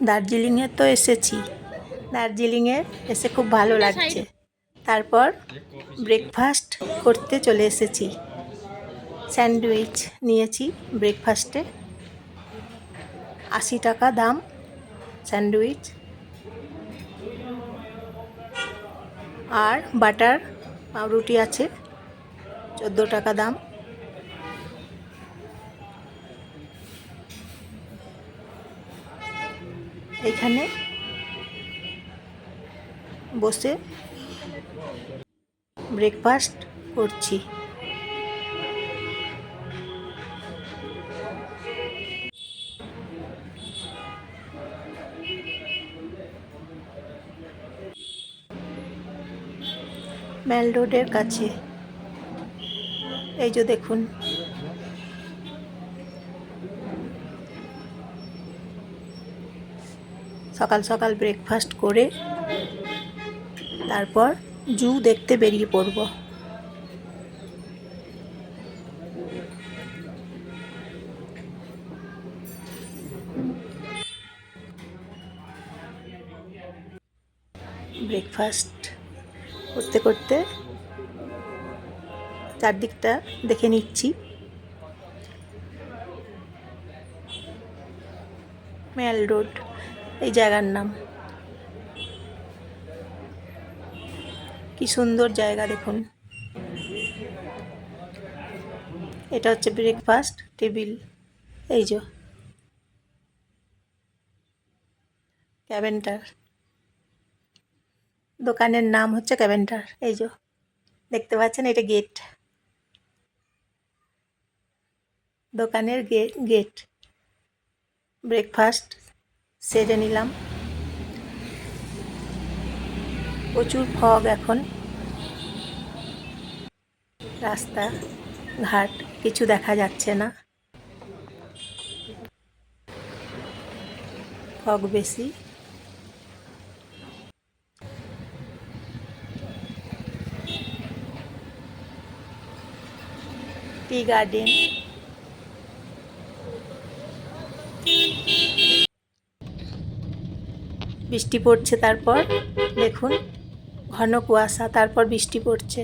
দার্জিলিংয়ে তো এসেছি। দার্জিলিংয়ে এসে খুব ভালো লাগছে। তারপর ব্রেকফাস্ট করতে চলে এসেছি। স্যান্ডউইচ নিয়েছি ব্রেকফাস্টে আশি টাকা দাম স্যান্ডউইচ। আর বাটার পাউরুটি আছে চোদ্দ টাকা দাম। এইখানে বসে ব্রেকফাস্ট করছি। মেল রোডের কাছে। এই যে দেখুন। সকাল সকাল ব্রেকফাস্ট করে তারপর জু দেখতে বেরিয়ে পড়ব। ব্রেকফাস্ট করতে করতে চারদিকটা দেখে নিচ্ছি। মেল রোড এই জায়গার নাম। কি সুন্দর জায়গা দেখুন। এটা হচ্ছে ব্রেকফাস্ট টেবিল এই যে। ক্যাভেন্টার দোকানের নাম হচ্ছে ক্যাভেন্টার এই যে। দেখতে পাচ্ছেন এটা গেট দোকানের গেট ব্রেকফাস্ট সেরে নিলাম। প্রচুর ফগ এখন। রাস্তা, ঘাট, কিছু দেখা যাচ্ছে না। ফগ বেশি। Tea garden. বৃষ্টি পড়ছে তারপর, দেখুন, ঘন কুয়াশা, তারপর বৃষ্টি পড়ছে।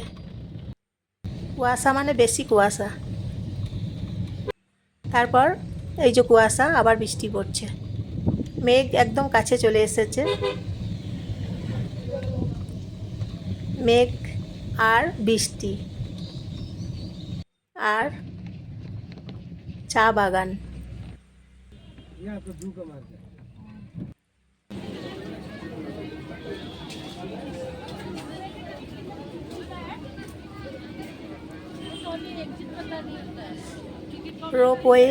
কুয়াশা মানে বেশি কুয়াশা। তারপর এই যে কুয়াশা, আবার বৃষ্টি পড়ছে। মেঘ একদম কাছে চলে এসেছে। মেঘ আর বৃষ্টি আর চা বাগান। রোপওয়ে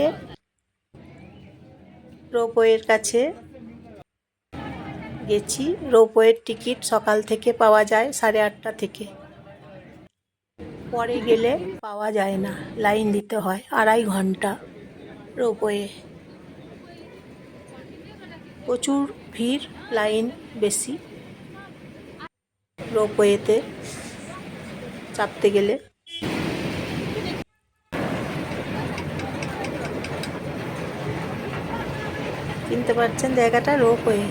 রোপওয়ের কাছে গেছি। রোপওয়ের টিকিট সকাল থেকে পাওয়া যায় সাড়ে আটটা থেকে। পরে গেলে পাওয়া যায় না, লাইন দিতে হয় আড়াই ঘণ্টা রোপওয়ে প্রচুর ভিড়, লাইন বেশি। রোপওয়েতে চাপতে গেলে চিনতে পারছেন জায়গাটা রোপ হয়ে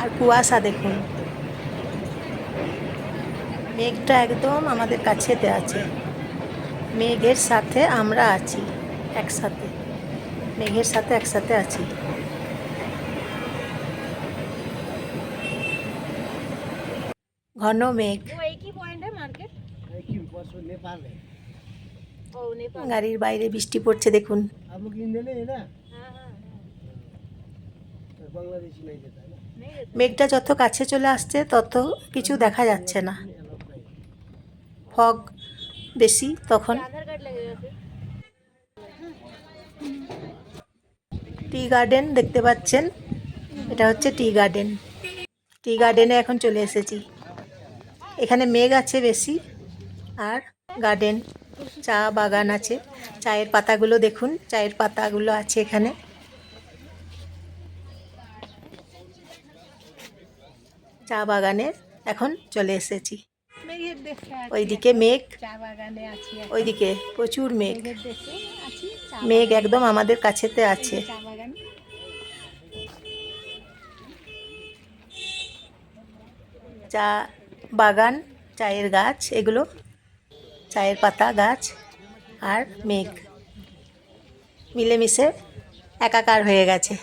আর কুয়াশা দেখুন। মেঘটা একদম আমাদের কাছেতে আছে। মেঘের সাথে আমরা আছি একসাথে। মেঘের সাথে একসাথে আছি। ঘন মেঘ। গাড়ির বাইরে বৃষ্টি পড়ছে দেখুন। মেঘটা যত কাছে চলে আসছে তত কিছু দেখা যাচ্ছে না। ফগ বেশি তখন। টি গার্ডেন দেখতে পাচ্ছেন। এটা হচ্ছে টি গার্ডেন। টি গার্ডেনে এখন চলে এসেছি। এখানে মেঘ আছে বেশি আর গার্ডেন। চা বাগান আছে। চায়ের পাতাগুলো দেখুন, চায়ের পাতাগুলো আছে এখানে। চা বাগানে এখন চলে এসেছি। ওইদিকে মেঘ, ওইদিকে প্রচুর মেঘ। মেঘ একদম আমাদের কাছেতে আছে। চা বাগান, চায়ের গাছ, এগুলো চায়ের পাতা, গাছ আর মেঘ। মিলেমিশে একাকার হয়ে গেছে।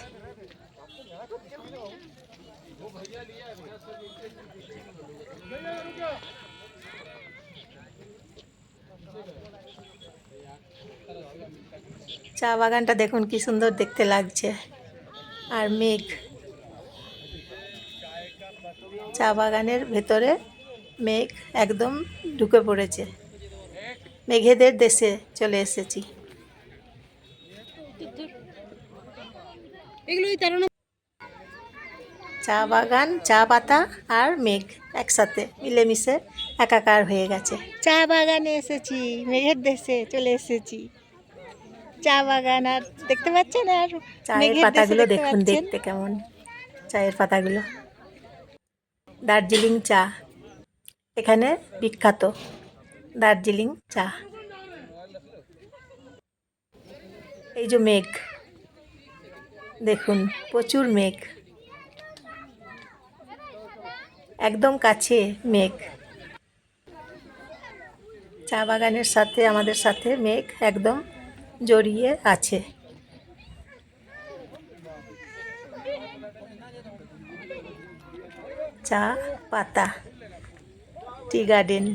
চা বাগানটা দেখুন কি সুন্দর দেখতে লাগছে। আর মেঘ। চা বাগানের ভেতরে মেঘ একদম ঢুকে পড়েছে। মেঘেদের দেশে চলে এসেছি। চা বাগান চা পাতা আর মেঘ একসাথে মিলেমিশে একাকার হয়ে গেছে। চা বাগানে এসেছি মেঘের দেশে চলে এসেছি। চা বাগান আর দেখতে পাচ্ছেন আর চায়ের পাতাগুলো দেখুন দেখতে কেমন। চায়ের পাতাগুলো। দার্জিলিং চা। এখানে বিখ্যাত। দার্জিলিং, চা। এই যে মেঘ। দেখুন, প্রচুর মেঘ। একদম কাছে মেঘ। চা বাগানের সাথে, আমাদের সাথে মেঘ একদম জড়িয়ে আছে। চা পাতা, টি গার্ডেন।